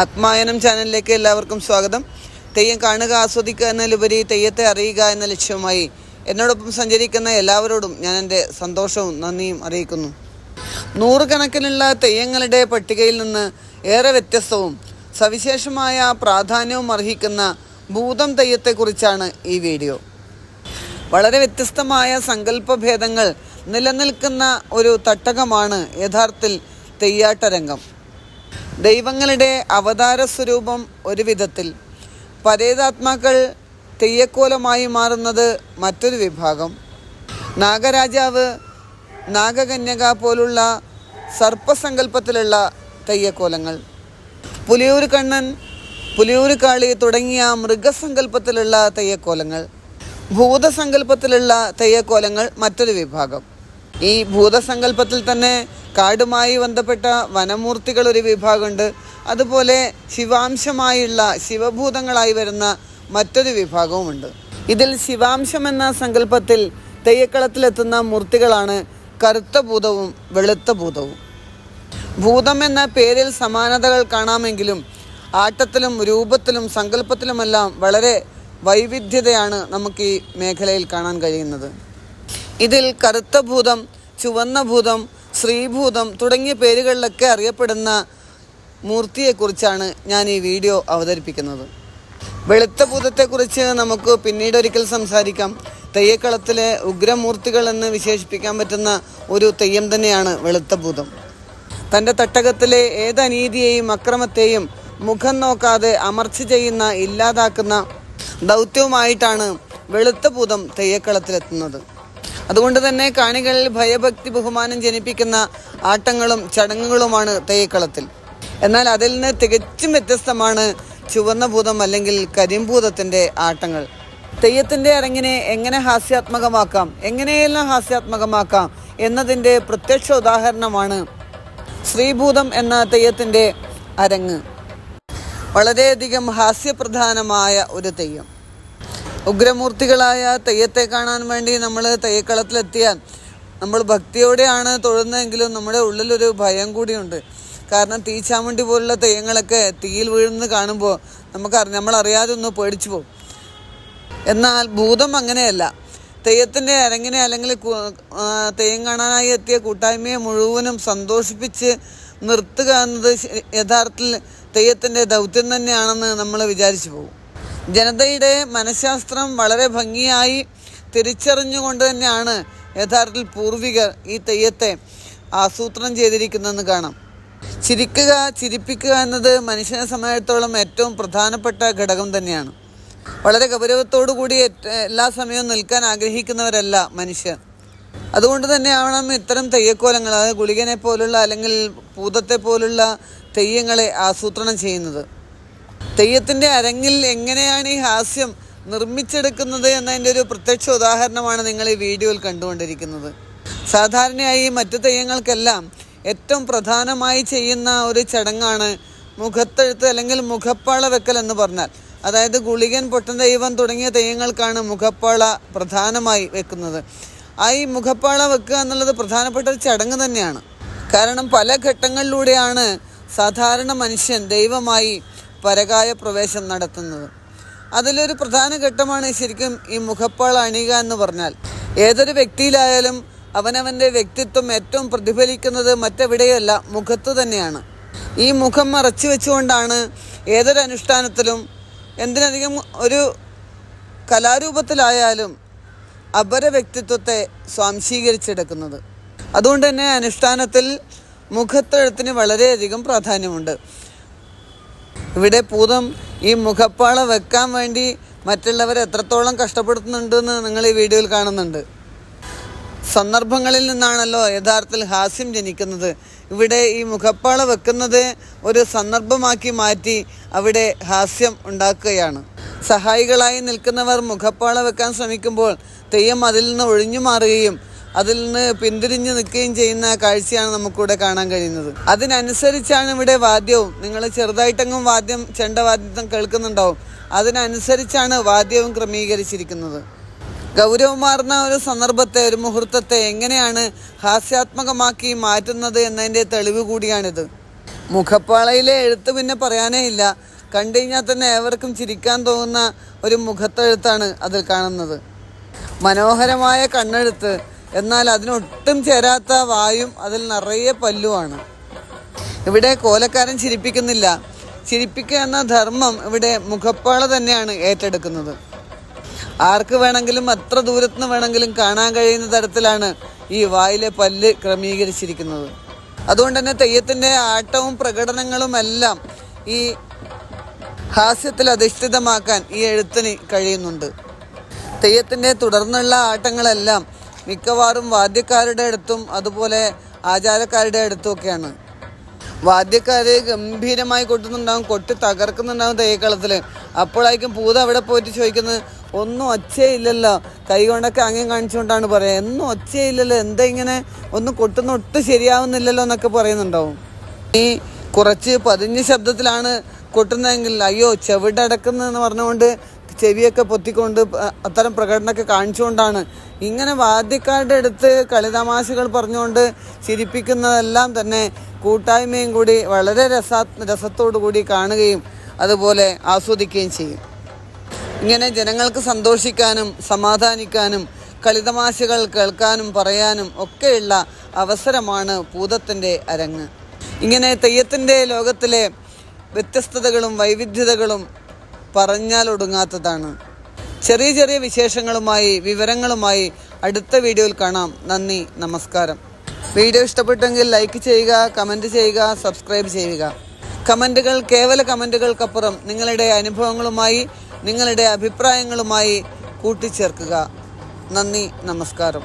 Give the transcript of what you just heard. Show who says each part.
Speaker 1: ആത്മായനം ചാനലിലേക്ക് എല്ലാവർക്കും സ്വാഗതം. തെയ്യം കാണുക ആസ്വദിക്കുക എന്നതിലുപരി തെയ്യത്തെ അറിയുക എന്ന ലക്ഷ്യവുമായി എന്നോടൊപ്പം സഞ്ചരിക്കുന്ന എല്ലാവരോടും ഞാൻ എന്റെ സന്തോഷവും നന്ദിയും അറിയിക്കുന്നു. നൂറുകണക്കിനുള്ള തെയ്യങ്ങളുടെ പട്ടികയിൽ നിന്ന് ഏറെ വ്യത്യസ്തവും സവിശേഷമായ പ്രാധാന്യവും അർഹിക്കുന്ന ഭൂതം തെയ്യത്തെക്കുറിച്ചാണ് ഈ വീഡിയോ. വളരെ വ്യത്യസ്തമായ സങ്കല്പഭേദങ്ങൾ നിലനിൽക്കുന്ന ഒരു തട്ടകമാണ് യഥാർത്ഥത്തിൽ തെയ്യാട്ടരംഗം. ദൈവങ്ങളുടെ അവതാര സ്വരൂപം ഒരു വിധത്തിൽ. പരേതാത്മാക്കൾ തെയ്യക്കോലമായി മാറുന്നത് മറ്റൊരു വിഭാഗം. നാഗരാജാവ് നാഗകന്യക പോലുള്ള സർപ്പസങ്കല്പത്തിലുള്ള തെയ്യക്കോലങ്ങൾ. പുലിയൂർ കണ്ണൻ പുലിയൂർ കാളി തുടങ്ങിയ മൃഗസങ്കല്പത്തിലുള്ള തെയ്യക്കോലങ്ങൾ. ഭൂതസങ്കല്പത്തിലുള്ള തെയ്യക്കോലങ്ങൾ മറ്റൊരു വിഭാഗം. ഈ ഭൂതസങ്കല്പത്തിൽ തന്നെ കാടുമായി ബന്ധപ്പെട്ട വനമൂർത്തികൾ ഒരു വിഭാഗമുണ്ട്. അതുപോലെ ശിവാംശമായുള്ള ശിവഭൂതങ്ങളായി വരുന്ന മറ്റൊരു വിഭാഗവുമുണ്ട്. ഇതിൽ ശിവാംശം എന്ന സങ്കല്പത്തിൽ തെയ്യക്കളത്തിലെത്തുന്ന മൂർത്തികളാണ് കറുത്ത ഭൂതവും വെളുത്ത ഭൂതവും. ഭൂതം എന്ന പേരിൽ സമാനതകൾ കാണാമെങ്കിലും ആട്ടത്തിലും രൂപത്തിലും സങ്കല്പത്തിലുമെല്ലാം വളരെ വൈവിധ്യതയാണ് നമുക്ക് ഈ മേഖലയിൽ കാണാൻ കഴിയുന്നത്. ഇതിൽ കറുത്ത ഭൂതം ചുവന്ന ഭൂതം ശ്രീഭൂതം തുടങ്ങിയ പേരുകളിലൊക്കെ അറിയപ്പെടുന്ന മൂർത്തിയെക്കുറിച്ചാണ് ഞാൻ ഈ വീഡിയോ അവതരിപ്പിക്കുന്നത്. വെളുത്ത ഭൂതത്തെക്കുറിച്ച് നമുക്ക് പിന്നീട് ഒരിക്കൽ സംസാരിക്കാം. തെയ്യക്കളത്തിലെ ഉഗ്രമൂർത്തികൾ എന്ന് വിശേഷിപ്പിക്കാൻ പറ്റുന്ന ഒരു തെയ്യം തന്നെയാണ് വെളുത്ത ഭൂതം. തന്റെ തട്ടകത്തിലെ ഏത് അനീതിയെയും അക്രമത്തെയും മുഖം നോക്കാതെ അമർച്ച ചെയ്യുന്ന ഇല്ലാതാക്കുന്ന ദൗത്യവുമായിട്ടാണ് വെളുത്ത ഭൂതം തെയ്യക്കളത്തിലെത്തുന്നത്. അതുകൊണ്ട് തന്നെ കാണികളിൽ ഭയഭക്തി ബഹുമാനം ജനിപ്പിക്കുന്ന ആട്ടങ്ങളും ചടങ്ങുകളുമാണ് തെയ്യക്കളത്തിൽ എന്നാൽ അതിൽ നിന്ന് തികച്ചും വ്യത്യസ്തമാണ് ചുവന്ന ഭൂതം അല്ലെങ്കിൽ കരിമ്പൂതത്തിന്റെ ആട്ടങ്ങൾ. തെയ്യത്തിന്റെ അരങ്ങിനെ എങ്ങനെ ഹാസ്യാത്മകമാക്കാം എങ്ങനെയെല്ലാം ഹാസ്യാത്മകമാക്കാം എന്നതിന്റെ പ്രത്യക്ഷ ഉദാഹരണമാണ് ശ്രീഭൂതം എന്ന തെയ്യത്തിന്റെ അരങ്ങ്. വളരെയധികം ഹാസ്യപ്രധാനമായ ഒരു തെയ്യം. ഉഗ്രമൂർത്തികളായ തെയ്യത്തെ കാണാൻ വേണ്ടി നമ്മൾ തെയ്യക്കളത്തിലെത്തിയാൽ നമ്മൾ ഭക്തിയോടെയാണ് തൊഴുന്നതെങ്കിലും നമ്മുടെ ഉള്ളിലൊരു ഭയം കൂടിയുണ്ട്. കാരണം തീച്ചാമണ്ടി പോലുള്ള തെയ്യങ്ങളൊക്കെ തീയിൽ വീഴുന്നത് കാണുമ്പോൾ നമുക്ക് നമ്മളറിയാതെ ഒന്ന് പേടിച്ചു പോകും. എന്നാൽ ഭൂതം അങ്ങനെയല്ല. തെയ്യത്തിന്റെ അരങ്ങിനെ അല്ലെങ്കിൽ തെയ്യം കാണാനായി എത്തിയ കൂട്ടായ്മയെ മുഴുവനും സന്തോഷിപ്പിച്ച് നിർത്തുക എന്നത് യഥാർത്ഥത്തിൽ തെയ്യത്തിന്റെ ദൗത്യം തന്നെയാണെന്ന് നമ്മൾ വിചാരിച്ചു പോകും. ജനതയുടെ മനഃശാസ്ത്രം വളരെ ഭംഗിയായി തിരിച്ചറിഞ്ഞുകൊണ്ട് തന്നെയാണ് യഥാർത്ഥത്തിൽ പൂർവികർ ഈ തെയ്യത്തെ ആസൂത്രണം ചെയ്തിരിക്കുന്നതെന്ന് കാണാം. ചിരിക്കുക ചിരിപ്പിക്കുക എന്നത് മനുഷ്യനെ സംബന്ധിച്ചിടത്തോളം ഏറ്റവും പ്രധാനപ്പെട്ട ഘടകം തന്നെയാണ്. വളരെ ഗൗരവത്തോടു കൂടി എല്ലാ സമയവും നിൽക്കാൻ ആഗ്രഹിക്കുന്നവരല്ല മനുഷ്യർ. അതുകൊണ്ട് തന്നെയാവണം ഇത്തരം തെയ്യക്കോലങ്ങൾ അതായത് ഗുളികനെ പോലുള്ള അല്ലെങ്കിൽ പൂതത്തെ പോലുള്ള തെയ്യങ്ങളെ ആസൂത്രണം ചെയ്യുന്നത്. തെയ്യത്തിന്റെ അരങ്ങിൽ എങ്ങനെയാണ് ഈ ഹാസ്യം നിർമ്മിച്ചെടുക്കുന്നത് എന്നതിന്റെ ഒരു പ്രത്യക്ഷ ഉദാഹരണമാണ് നിങ്ങൾ ഈ വീഡിയോയിൽ കണ്ടുകൊണ്ടിരിക്കുന്നത്. സാധാരണയായി മറ്റു തെയ്യങ്ങൾക്കെല്ലാം ഏറ്റവും പ്രധാനമായി ചെയ്യുന്ന ഒരു ചടങ്ങാണ് മുഖത്തെഴുത്ത് അല്ലെങ്കിൽ മുഖപ്പാള വെക്കൽ എന്ന് പറഞ്ഞാൽ. അതായത് ഗുളികൻ പൊട്ടൻ ദൈവം തുടങ്ങിയ തെയ്യങ്ങൾക്കാണ് മുഖപ്പാള പ്രധാനമായി വെക്കുന്നത്. ആ ഈ മുഖപ്പാള വെക്കുക എന്നുള്ളത് പ്രധാനപ്പെട്ട ഒരു ചടങ്ങ് തന്നെയാണ്. കാരണം പല ഘട്ടങ്ങളിലൂടെയാണ് സാധാരണ മനുഷ്യൻ ദൈവമായി പരകായ പ്രവേശം നടത്തുന്നത്. അതിലൊരു പ്രധാന ഘട്ടമാണ് ശരിക്കും ഈ മുഖപ്പാൾ അണിയുക എന്ന് പറഞ്ഞാൽ. ഏതൊരു വ്യക്തിയിലായാലും അവനവന്റെ വ്യക്തിത്വം ഏറ്റവും പ്രതിഫലിക്കുന്നത് മറ്റെവിടെയല്ല മുഖത്ത് തന്നെയാണ്. ഈ മുഖം മറച്ചു വെച്ചുകൊണ്ടാണ് ഏതൊരു അനുഷ്ഠാനത്തിലും എന്തിനധികം ഒരു കലാരൂപത്തിലായാലും അപര വ്യക്തിത്വത്തെ സ്വാംശീകരിച്ചെടുക്കുന്നത്. അതുകൊണ്ട് തന്നെ അനുഷ്ഠാനത്തിൽ മുഖത്തെഴുത്തിന് വളരെയധികം പ്രാധാന്യമുണ്ട്. ഇവിടെ പൂതം ഈ മുഖപ്പാള വെക്കാൻ വേണ്ടി മറ്റുള്ളവർ എത്രത്തോളം കഷ്ടപ്പെടുത്തുന്നുണ്ടെന്ന് നിങ്ങൾ ഈ വീഡിയോയിൽ കാണുന്നുണ്ട്. സന്ദർഭങ്ങളിൽ നിന്നാണല്ലോ യഥാർത്ഥത്തിൽ ഹാസ്യം ജനിക്കുന്നത്. ഇവിടെ ഈ മുഖപ്പാള വെക്കുന്നത് ഒരു സന്ദർഭമാക്കി മാറ്റി അവിടെ ഹാസ്യം ഉണ്ടാക്കുകയാണ്. സഹായികളായി നിൽക്കുന്നവർ മുഖപ്പാള വെക്കാൻ ശ്രമിക്കുമ്പോൾ തെയ്യം അതിൽ നിന്ന് ഒഴിഞ്ഞു മാറുകയും അതിൽ നിന്ന് പിന്തിരിഞ്ഞു നിൽക്കുകയും ചെയ്യുന്ന കാഴ്ചയാണ് നമുക്കിവിടെ കാണാൻ കഴിയുന്നത്. അതിനനുസരിച്ചാണ് ഇവിടെ വാദ്യവും. നിങ്ങൾ ചെറുതായിട്ടെങ്കിലും വാദ്യം ചെണ്ടവാദ്യം കേൾക്കുന്നുണ്ടാവും. അതിനനുസരിച്ചാണ് വാദ്യവും ക്രമീകരിച്ചിരിക്കുന്നത്. ഗൗരവമാർന്ന ഒരു സന്ദർഭത്തെ ഒരു മുഹൂർത്തത്തെ എങ്ങനെയാണ് ഹാസ്യാത്മകമാക്കി മാറ്റുന്നത് എന്നതിന്റെ തെളിവ് കൂടിയാണിത്. മുഖപ്പാളയിലെ എഴുത്ത് പിന്നെ പറയാനേ ഇല്ല. കണ്ടു കഴിഞ്ഞാൽ തന്നെ ഏവർക്കും ചിരിക്കാൻ തോന്നുന്ന ഒരു മുഖത്തെഴുത്താണ് അതിൽ കാണുന്നത്. മനോഹരമായ കണ്ണെഴുത്ത്. എന്നാൽ അതിനൊട്ടും ചേരാത്ത വായും അതിൽ നിറയെ പല്ലുമാണ്. ഇവിടെ കോലക്കാരൻ ചിരിപ്പിക്കുന്നില്ല. ചിരിപ്പിക്കുക എന്ന ധർമ്മം ഇവിടെ മുഖപ്പാള തന്നെയാണ് ഏറ്റെടുക്കുന്നത്. ആർക്ക് വേണമെങ്കിലും അത്ര ദൂരത്തുനിന്ന് വേണമെങ്കിലും കാണാൻ കഴിയുന്ന തരത്തിലാണ് ഈ വായിലെ പല്ല് ക്രമീകരിച്ചിരിക്കുന്നത്. അതുകൊണ്ട് തന്നെ തെയ്യത്തിന്റെ ആട്ടവും പ്രകടനങ്ങളും എല്ലാം ഈ ഹാസ്യത്തിൽ അധിഷ്ഠിതമാക്കാൻ ഈ എഴുത്തിന് കഴിയുന്നുണ്ട്. തെയ്യത്തിന്റെ തുടർന്നുള്ള ആട്ടങ്ങളെല്ലാം മിക്കവാറും വാദ്യക്കാരുടെ അടുത്തും അതുപോലെ ആചാരക്കാരുടെ അടുത്തും ഒക്കെയാണ്. വാദ്യക്കാര് ഗംഭീരമായി കൊട്ടുന്നുണ്ടാവും കൊട്ടി തകർക്കുന്നുണ്ടാവും തെയ്യക്കളത്തിൽ അപ്പോഴായിരിക്കും പൂത അവിടെ പോയിട്ട് ചോദിക്കുന്നത് ഒന്നും ഒച്ചയില്ലല്ലോ? കൈ കൊണ്ടൊക്കെ അങ്ങനെ കാണിച്ചുകൊണ്ടാണ് പറയുക ഒന്നും ഒച്ചയില്ലല്ലോ? എന്താ ഇങ്ങനെ? ഒന്നും കൊട്ടുന്ന ഒട്ടും ശരിയാവുന്നില്ലല്ലോ? എന്നൊക്കെ പറയുന്നുണ്ടാവും. ഈ കുറച്ച് പതിഞ്ഞ ശബ്ദത്തിലാണ് കൊട്ടുന്നതെങ്കിൽ അയ്യോ ചെവിടടക്കുന്നതെന്ന് പറഞ്ഞുകൊണ്ട് ചെവിയൊക്കെ പൊത്തിക്കൊണ്ട് അത്തരം പ്രകടനമൊക്കെ കാണിച്ചുകൊണ്ടാണ് ഇങ്ങനെ വാദ്യക്കാരുടെ അടുത്ത് കളിതമാശകൾ പറഞ്ഞുകൊണ്ട് ചിരിപ്പിക്കുന്നതെല്ലാം തന്നെ കൂട്ടായ്മയും കൂടി വളരെ രസാ രസത്തോടു കൂടി കാണുകയും അതുപോലെ ആസ്വദിക്കുകയും ചെയ്യും. ഇങ്ങനെ ജനങ്ങൾക്ക് സന്തോഷിക്കാനും സമാധാനിക്കാനും കളിതമാശകൾ കേൾക്കാനും പറയാനും ഒക്കെയുള്ള അവസരമാണ് പൂതത്തിന്റെ അരങ്ങ്. ഇങ്ങനെ തെയ്യത്തിന്റെ ലോകത്തിലെ വ്യത്യസ്തതകളും വൈവിധ്യതകളും പറഞ്ഞാൽ ഒടുങ്ങാത്തതാണ് ചെറിയ ചെറിയ വിശേഷങ്ങളുമായി വിവരങ്ങളുമായി അടുത്ത വീഡിയോയിൽ കാണാം. നന്ദി നമസ്കാരം. വീഡിയോ ഇഷ്ടപ്പെട്ടെങ്കിൽ ലൈക്ക് ചെയ്യുക കമന്റ് ചെയ്യുക സബ്സ്ക്രൈബ് ചെയ്യുക. കമന്റുകൾ കേവല കമന്റുകൾക്കപ്പുറം നിങ്ങളുടെ അനുഭവങ്ങളുമായി നിങ്ങളുടെ അഭിപ്രായങ്ങളുമായി കൂട്ടിച്ചേർക്കുക. നന്ദി നമസ്കാരം.